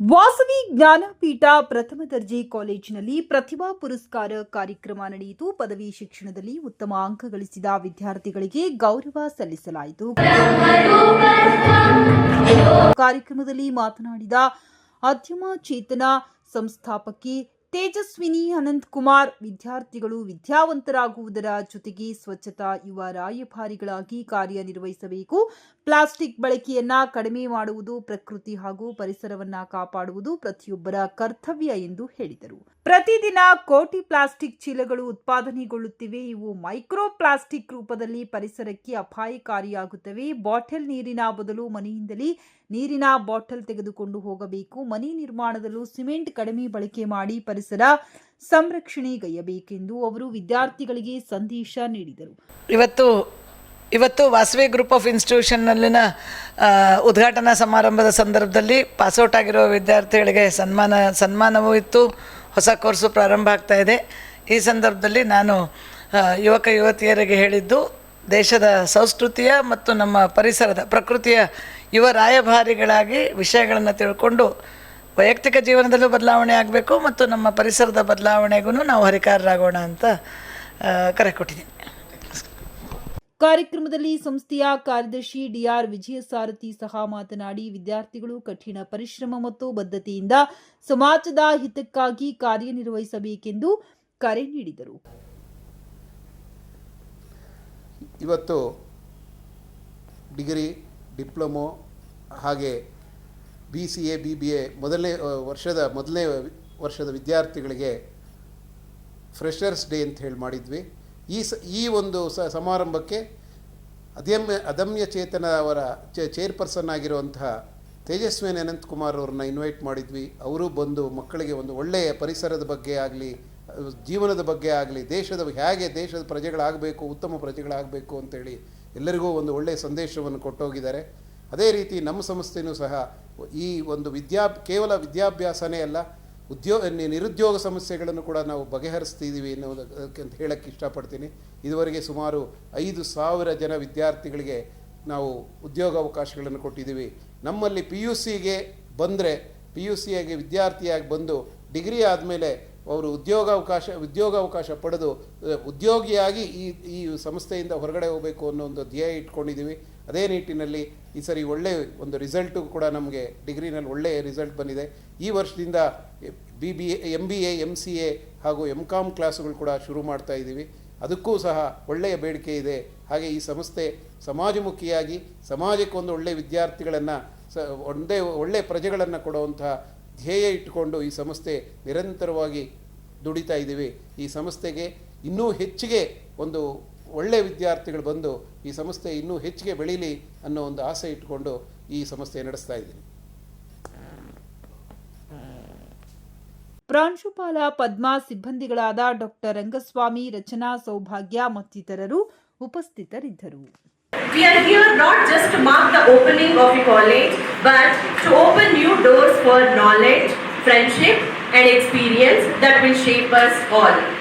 ವಾಸವಿ ಜ್ಞಾನಪೀಠ ಪ್ರಥಮ ದರ್ಜೆ ಕಾಲೇಜಿನಲ್ಲಿ ಪ್ರತಿಭಾ ಪುರಸ್ಕಾರ ಕಾರ್ಯಕ್ರಮ ನಡೆಯಿತು. ಪದವಿ ಶಿಕ್ಷಣದಲ್ಲಿ ಉತ್ತಮ ಅಂಕ ಗಳಿಸಿದ ವಿದ್ಯಾರ್ಥಿಗಳಿಗೆ ಗೌರವ ಸಲ್ಲಿಸಲಾಯಿತು. ಕಾರ್ಯಕ್ರಮದಲ್ಲಿ ಮಾತನಾಡಿದ ಅಧ್ಯಮ ಚೇತನ ಸಂಸ್ಥಾಪಕಿ ತೇಜಸ್ವಿನಿ ಅನಂತ್ ಕುಮಾರ್ ವಿದ್ಯಾರ್ಥಿಗಳು ವಿದ್ಯಾವಂತರಾಗುವುದರ ಜೊತೆಗೆ ಸ್ವಚ್ಛತಾ ಯುವ ರಾಯಭಾರಿಗಳಾಗಿ ಕಾರ್ಯನಿರ್ವಹಿಸಬೇಕು. ಪ್ಲಾಸ್ಟಿಕ್ ಬಳಕೆಯನ್ನ ಕಡಿಮೆ ಮಾಡುವುದು ಪ್ರಕೃತಿ ಹಾಗೂ ಪರಿಸರವನ್ನ ಕಾಪಾಡುವುದು ಪ್ರತಿಯೊಬ್ಬರ ಕರ್ತವ್ಯ ಎಂದು ಹೇಳಿದರು. ಪ್ರತಿದಿನ ಕೋಟಿ ಪ್ಲಾಸ್ಟಿಕ್ ಚೀಲಗಳು ಉತ್ಪಾದನೆಗೊಳ್ಳುತ್ತಿವೆ. ಇವು ಮೈಕ್ರೋ ಪ್ಲಾಸ್ಟಿಕ್ ರೂಪದಲ್ಲಿ ಪರಿಸರಕ್ಕೆ ಅಪಾಯಕಾರಿಯಾಗುತ್ತವೆ. ಬಾಟಲ್ ನೀರಿನ ಬದಲು ಮನೆಯಿಂದಲೇ ನೀರಿನ ಬಾಟಲ್ ತೆಗೆದುಕೊಂಡು ಹೋಗಬೇಕು. ಮನೆ ನಿರ್ಮಾಣದಲ್ಲೂ ಸಿಮೆಂಟ್ ಕಡಿಮೆ ಬಳಕೆ ಮಾಡಿ ಪರಿಸರ ಸಂರಕ್ಷಣೆಗೈಯಬೇಕೆಂದು ಅವರು ವಿದ್ಯಾರ್ಥಿಗಳಿಗೆ ಸಂದೇಶ ನೀಡಿದರು. ಇವತ್ತು ಇವತ್ತು ವಾಸವಿ ಗ್ರೂಪ್ ಆಫ್ ಇನ್ಸ್ಟಿಟ್ಯೂಷನ್ನಲ್ಲಿನ ಉದ್ಘಾಟನಾ ಸಮಾರಂಭದ ಸಂದರ್ಭದಲ್ಲಿ ಪಾಸೌಟ್ ಆಗಿರೋ ವಿದ್ಯಾರ್ಥಿಗಳಿಗೆ ಸನ್ಮಾನ, ಸನ್ಮಾನವೂ ಇತ್ತು. ಹೊಸ ಕೋರ್ಸು ಪ್ರಾರಂಭ ಆಗ್ತಾ ಇದೆ. ಈ ಸಂದರ್ಭದಲ್ಲಿ ನಾನು ಯುವಕ ಯುವತಿಯರಿಗೆ ಹೇಳಿದ್ದು, ದೇಶದ ಸಂಸ್ಕೃತಿಯ ಮತ್ತು ನಮ್ಮ ಪರಿಸರದ, ಪ್ರಕೃತಿಯ ಯುವ ರಾಯಭಾರಿಗಳಾಗಿ ವಿಷಯಗಳನ್ನು ತಿಳ್ಕೊಂಡು ವೈಯಕ್ತಿಕ ಜೀವನದಲ್ಲೂ ಬದಲಾವಣೆ ಆಗಬೇಕು ಮತ್ತು ನಮ್ಮ ಪರಿಸರದ ಬದಲಾವಣೆಗೂ ನಾವು ಹರಿಕಾರರಾಗೋಣ ಅಂತ ಕರೆ ಕೊಟ್ಟಿದ್ದೀನಿ. ಕಾರ್ಯಕ್ರಮದಲ್ಲಿ ಸಂಸ್ಥೆಯ ಕಾರ್ಯದರ್ಶಿ ಡಿಆರ್ ವಿಜಯಸಾರಥಿ ಸಹ ಮಾತನಾಡಿ, ವಿದ್ಯಾರ್ಥಿಗಳು ಕಠಿಣ ಪರಿಶ್ರಮ ಮತ್ತು ಬದ್ಧತೆಯಿಂದ ಸಮಾಜದ ಹಿತಕ್ಕಾಗಿ ಕಾರ್ಯನಿರ್ವಹಿಸಬೇಕೆಂದು ಕರೆ ನೀಡಿದರು. ಇವತ್ತು ಡಿಗ್ರಿ, ಡಿಪ್ಲೊಮೊ ಹಾಗೆ B C A, B B A ಮೊದಲನೇ ವರ್ಷದ ಮೊದಲನೇ ವರ್ಷದ ವಿದ್ಯಾರ್ಥಿಗಳಿಗೆ ಫ್ರೆಷರ್ಸ್ ಡೇ ಅಂತ ಹೇಳಿ ಮಾಡಿದ್ವಿ. ಈ ಸ, ಈ ಒಂದು ಸ, ಸಮಾರಂಭಕ್ಕೆ ಅದಮ್ಯ ಅದಮ್ಯ ಚೇತನ ಅವರ ಚೇರ್ಪರ್ಸನ್ ಆಗಿರುವಂತಹ ತೇಜಸ್ವಿನಿ ಅನಂತಕುಮಾರ್ ಅವ್ರನ್ನ ಇನ್ವೈಟ್ ಮಾಡಿದ್ವಿ. ಅವರು ಬಂದು ಮಕ್ಕಳಿಗೆ ಒಂದು ಒಳ್ಳೆಯ ಪರಿಸರದ ಬಗ್ಗೆ ಆಗಲಿ, ಜೀವನದ ಬಗ್ಗೆ ಆಗಲಿ, ದೇಶದ ಹೇಗೆ ದೇಶದ ಪ್ರಜೆಗಳಾಗಬೇಕು, ಉತ್ತಮ ಪ್ರಜೆಗಳಾಗಬೇಕು ಅಂತೇಳಿ ಎಲ್ಲರಿಗೂ ಒಂದು ಒಳ್ಳೆಯ ಸಂದೇಶವನ್ನು ಕೊಟ್ಟೋಗಿದ್ದಾರೆ. ಅದೇ ರೀತಿ ನಮ್ಮ ಸಂಸ್ಥೆಯೂ ಸಹ ಈ ಒಂದು ವಿದ್ಯಾ, ಕೇವಲ ವಿದ್ಯಾಭ್ಯಾಸನೇ ಅಲ್ಲ ಉದ್ಯೋಗ ನಿರುದ್ಯೋಗ ಸಮಸ್ಯೆಗಳನ್ನು ಕೂಡ ನಾವು ಬಗೆಹರಿಸ್ತಿದ್ದೀವಿ ಅನ್ನೋದಕ್ಕೆ ಅಂತ ಹೇಳಕ್ಕೆ ಇಷ್ಟಪಡ್ತೀನಿ. ಇದುವರೆಗೆ ಸುಮಾರು ಐದು ಸಾವಿರ ಜನ ವಿದ್ಯಾರ್ಥಿಗಳಿಗೆ ನಾವು ಉದ್ಯೋಗಾವಕಾಶಗಳನ್ನು ಕೊಟ್ಟಿದ್ದೀವಿ. ನಮ್ಮಲ್ಲಿ ಪಿ ಯು ಸಿಗೆ ಬಂದರೆ ಪಿ ಯು ಸಿಯಾಗಿ ವಿದ್ಯಾರ್ಥಿಯಾಗಿ ಬಂದು ಡಿಗ್ರಿ ಆದಮೇಲೆ ಅವರು ಉದ್ಯೋಗಾವಕಾಶ ಉದ್ಯೋಗಾವಕಾಶ ಪಡೆದು ಉದ್ಯೋಗಿಯಾಗಿ ಈ ಈ ಸಂಸ್ಥೆಯಿಂದ ಹೊರಗಡೆ ಹೋಗಬೇಕು ಅನ್ನೋ ಒಂದು ಧ್ಯೇಯ ಇಟ್ಕೊಂಡಿದ್ದೀವಿ. ಅದೇ ನಿಟ್ಟಿನಲ್ಲಿ ಈ ಸರಿ ಒಳ್ಳೆ ಒಂದು ರಿಸಲ್ಟು ಕೂಡ ನಮಗೆ ಡಿಗ್ರಿನಲ್ಲಿ ಒಳ್ಳೆಯ ರಿಸಲ್ಟ್ ಬಂದಿದೆ. ಈ ವರ್ಷದಿಂದ B B M B A M C A ಹಾಗೂ ಎಂ ಕಾಮ್ ಕ್ಲಾಸುಗಳು ಕೂಡ ಶುರು ಮಾಡ್ತಾ ಇದ್ದೀವಿ. ಅದಕ್ಕೂ ಸಹ ಒಳ್ಳೆಯ ಬೇಡಿಕೆ ಇದೆ. ಹಾಗೆ ಈ ಸಂಸ್ಥೆ ಸಮಾಜಮುಖಿಯಾಗಿ ಸಮಾಜಕ್ಕೆ ಒಂದು ಒಳ್ಳೆಯ ವಿದ್ಯಾರ್ಥಿಗಳನ್ನು, ಸ, ಒಂದೇ ಒಳ್ಳೆಯ ಪ್ರಜೆಗಳನ್ನು ಕೊಡುವಂತಹ ಧ್ಯೇಯ ಇಟ್ಟುಕೊಂಡು ಈ ಸಂಸ್ಥೆ ನಿರಂತರವಾಗಿ ದುಡಿತಾ ಇದ್ದೀವಿ. ಈ ಸಂಸ್ಥೆಗೆ ಇನ್ನೂ ಹೆಚ್ಚಿಗೆ ಒಂದು ಒಳ್ಳೆಯ ವಿದ್ಯಾರ್ಥಿಗಳು ಬಂದು ಈ ಸಂಸ್ಥೆ ಇನ್ನೂ ಹೆಚ್ಚಿಗೆ ಬೆಳೀಲಿ ಅನ್ನೋ ಒಂದು ಆಸೆ ಇಟ್ಟುಕೊಂಡು ಈ ಸಂಸ್ಥೆ ನಡೆಸ್ತಾ ಇದ್ದೀನಿ. ಪ್ರಾಂಶುಪಾಲ ಪದ್ಮಾ ಸಿಬ್ಬಂದಿಗಳಾದ ಡಾಕ್ಟರ್ ರಂಗಸ್ವಾಮಿ, ರಚನಾ ಸೌಭಾಗ್ಯ ಮತ್ತಿತರರು ಉಪಸ್ಥಿತರಿದ್ದರು. We are here not just to mark the opening of a college, but to open new doors for knowledge, friendship, and experience that will shape us all.